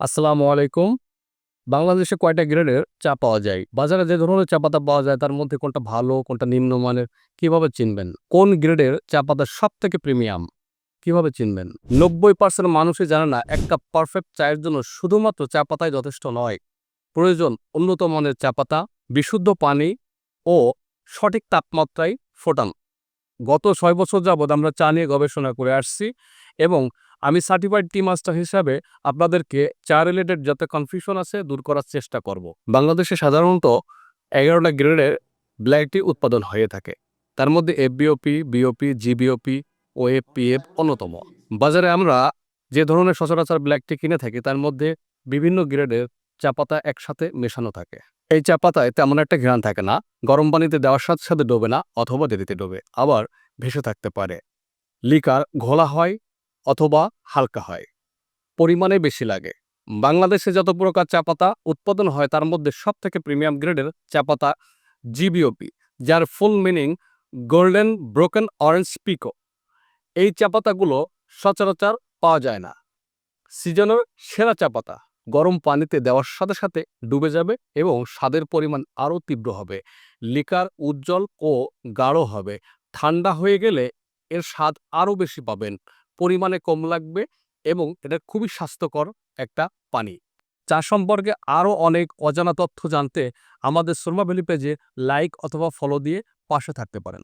আসসালামু আলাইকুম। বাংলাদেশে কয়টা গ্রেডের চা পাওয়া যায়? বাজারে যে ধরনের চা পাতা পাওয়া যায়, তার মধ্যে কোনটা ভালো, কোনটা নিম্নমানের, কীভাবে চিনবেন? কোন গ্রেডের চা পাতা সব থেকে প্রিমিয়াম, কীভাবে চিনবেন? নব্বই পার্সেন্ট মানুষই জানে না এক কাপ পারফেক্ট চায়ের জন্য শুধুমাত্র চা পাতাই যথেষ্ট নয়। প্রয়োজন উন্নত মানের চা পাতা, বিশুদ্ধ পানি ও সঠিক তাপমাত্রায় ফোটান। গত ছয় বছর যাবৎ আমরা চা নিয়ে গবেষণা করে আসছি এবং আমি সার্টিফাইড টি মাস্টার হিসাবে আপনাদেরকে চা রিলেটেড যত কনফিউশন আছে, দূর করার চেষ্টা করব। বাংলাদেশে সাধারণত এগারোটা গ্রেডের ব্ল্যাক টি উৎপাদন হয়ে থাকে। তার মধ্যে এফবিওপি বিওপি জিবিওপি ও এফপিএফ অন্যতম। বাজারে আমরা যে ধরনের সচরাচর ব্ল্যাক টি কিনে থাকি, তার মধ্যে বিভিন্ন গ্রেডের চা পাতা একসাথে মেশানো থাকে। এই চা পাতায় তেমন একটা ঘ্রাণ থাকে না, গরম পানিতে দেওয়ার সাথে সাথে ডোবে না, অথবা দেরিতে ডোবে, আবার ভেসে থাকতে পারে। লিকার ঘোলা হয় অথবা হালকা হয়। পরিমাণে বেশি লাগে। বাংলাদেশে যত প্রকার চা পাতা উৎপাদন হয়, তার মধ্যে সবথেকে প্রিমিয়াম গ্রেডের চা পাতা জিবিওপি যার full meaning golden broken orange pekoe এই চা পাতাগুলো সচরাচর পাওয়া যায় না। সিজনের সেরা চা পাতা, গরম পানিতে দেওয়ার সাথে সাথে ডুবে যাবে এবং স্বাদের পরিমাণ আরও তীব্র হবে। লিকার উজ্জ্বল ও গাঢ় হবে। ঠান্ডা হয়ে গেলে এর স্বাদ আরও বেশি পাবেন। পরিমাণে কম লাগবে এবং এটা খুবই স্বাস্থ্যকর একটা পানি। চা সম্পর্কে আরও অনেক অজানা তথ্য জানতে আমাদের শর্মা ভ্যালি পেজে লাইক অথবা ফলো দিয়ে পাশে থাকতে পারেন।